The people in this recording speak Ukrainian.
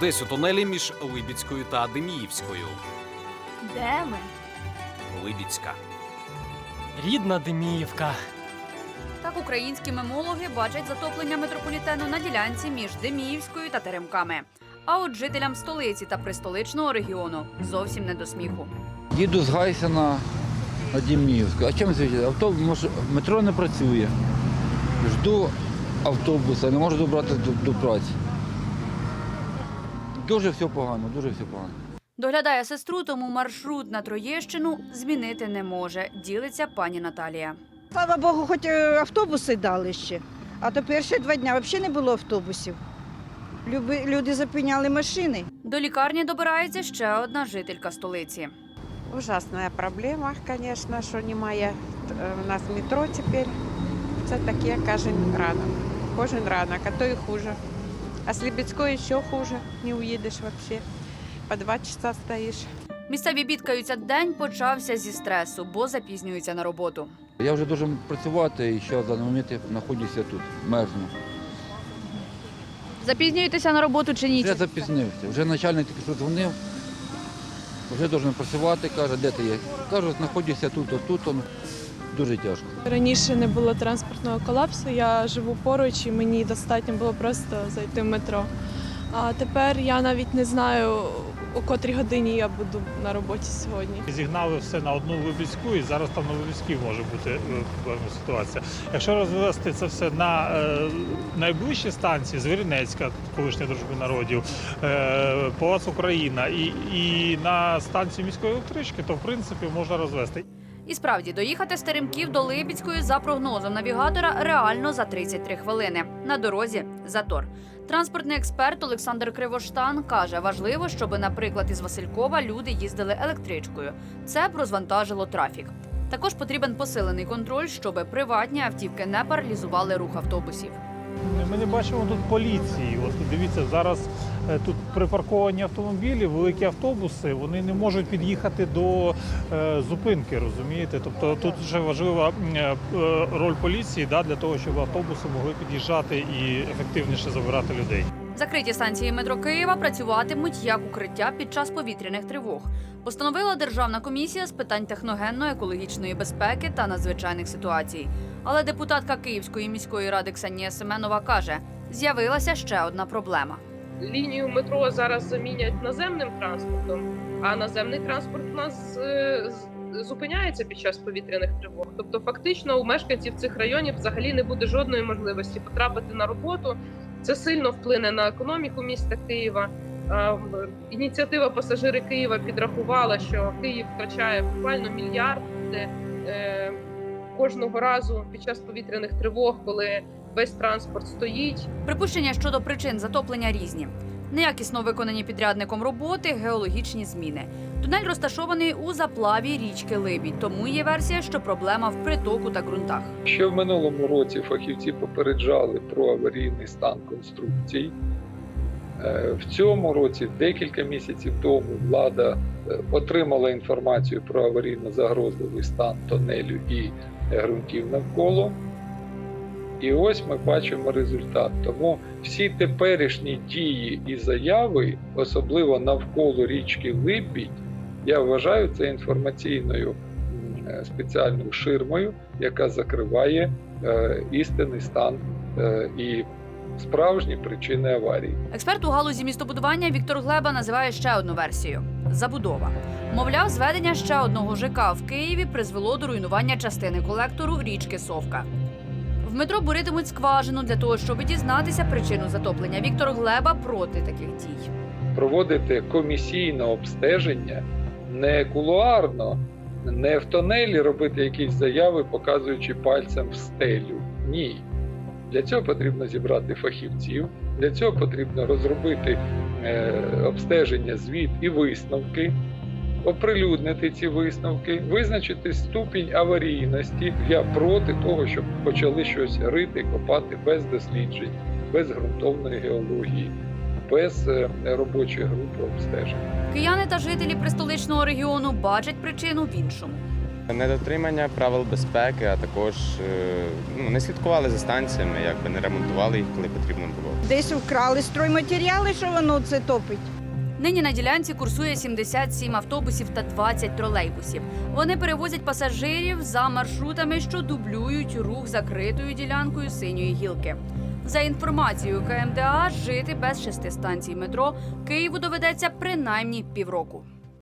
десь у тунелі між Либідською та Деміївською. Де ми? Либідська. Рідна Деміївка. Так українські мемологи бачать затоплення метрополітену на ділянці між Деміївською та Теремками. А от жителям столиці та пристоличного регіону зовсім не до сміху. Їду з Гайсена на Діміївську. А чим звідти? Автобус, може, метро не працює. Жду автобуса, не можу добратися до, до праці. Дуже все погано, дуже все погано. Доглядає сестру, тому маршрут на Троєщину змінити не може. Ділиться пані Наталія. Слава Богу, хоч е, автобуси дали ще. А то перші два дні взагалі не було автобусів. Люби- Люди зупиняли машини. До лікарні добирається ще одна жителька столиці. Ужасна проблема, звісно, що немає е, у нас метро тепер. Це таке кожен ранок. Кожен ранок, а то і хуже. А Лібідської ще хуже, не уїдеш взагалі. По два часа стоїш. Місцеві бідкаються, день почався зі стресу, бо запізнюються на роботу. Я вже дуже працювати і ще в даний момент я знаходжуся тут, мерзну. Запізнюєтеся на роботу чи ні? Вже запізнився. Вже начальник тільки що дзвонив, вже должен працювати, каже, де ти є? Кажу, знаходжуся тут, отут, он. Дуже тяжко. Раніше не було транспортного колапсу, я живу поруч і мені достатньо було просто зайти в метро. А тепер я навіть не знаю, о котрій годині я буду на роботі сьогодні. Зігнали все на одну Либідську, і зараз там на Либідській може бути е, проблемна ситуація. Якщо розвести це все на е, найближчі станції, Звіринецька, колишня дружби народів, е, Палац Україна і, і на станцію міської електрички, то в принципі можна розвести. І справді доїхати з Теремків до Либідської за прогнозом навігатора реально за 33 хвилини. На дорозі затор. Транспортний експерт Олександр Кривоштан каже, важливо, щоб, наприклад, із Василькова люди їздили електричкою. Це б розвантажило трафік. Також потрібен посилений контроль, щоб приватні автівки не паралізували рух автобусів. Ми не бачимо тут поліції. От дивіться, зараз тут припарковані автомобілі, великі автобуси, вони не можуть під'їхати до е, зупинки, розумієте? Тобто тут вже важлива е, е, роль поліції да, для того, щоб автобуси могли під'їжджати і ефективніше забирати людей. Закриті станції метро Києва працюватимуть як укриття під час повітряних тривог. Постановила Державна комісія з питань техногенно-екологічної безпеки та надзвичайних ситуацій. Але депутатка Київської міської ради Ксенія Семенова каже, з'явилася ще одна проблема. Лінію метро зараз замінять наземним транспортом, а наземний транспорт у нас е, зупиняється під час повітряних тривог. Тобто, фактично, у мешканців цих районів взагалі не буде жодної можливості потрапити на роботу. Це сильно вплине на економіку міста Києва. Ініціатива пасажири Києва підрахувала, що Київ втрачає буквально мільярди е, кожного разу під час повітряних тривог, коли весь транспорт стоїть. Припущення щодо причин затоплення різні. Неякісно виконані підрядником роботи, геологічні зміни. Тунель розташований у заплаві річки Либідь, тому є версія, що проблема в притоку та ґрунтах. Ще в минулому році фахівці попереджали про аварійний стан конструкцій. Е, В цьому році, декілька місяців тому, влада е, отримала інформацію про аварійно загрозливий стан тонелю і е, ґрунтів навколо. І ось ми бачимо результат. Тому всі теперішні дії і заяви, особливо навколо річки Либідь, я вважаю це інформаційною е, спеціальною ширмою, яка закриває е, істинний стан е, і справжні причини аварії. Експерт у галузі містобудування Віктор Глеба називає ще одну версію забудова. Мовляв, зведення ще одного ЖК в Києві призвело до руйнування частини колектору річки Совка. В метро буритимуть скважину для того, щоб дізнатися причину затоплення. Віктор Глеба проти таких дій. Проводити комісійне обстеження не кулуарно, не в тонелі робити якісь заяви, показуючи пальцем в стелю. Ні. Для цього потрібно зібрати фахівців, для цього потрібно розробити е, обстеження, звіт і висновки, оприлюднити ці висновки, визначити ступінь аварійності. Я проти того, щоб почали щось рити, копати без досліджень, без ґрунтовної геології, без е, робочої групи обстежень. Кияни та жителі пристоличного регіону бачать причину в іншому. Недотримання правил безпеки, а також е, ну, не слідкували за станціями, якби не ремонтували їх, коли потрібно було. Десь вкрали стройматеріали, що воно це топить. Нині на ділянці курсує 77 автобусів та 20 тролейбусів. Вони перевозять пасажирів за маршрутами, що дублюють рух закритою ділянкою синьої гілки. За інформацією КМДА, жити без шести станцій метро Києву доведеться принаймні півроку.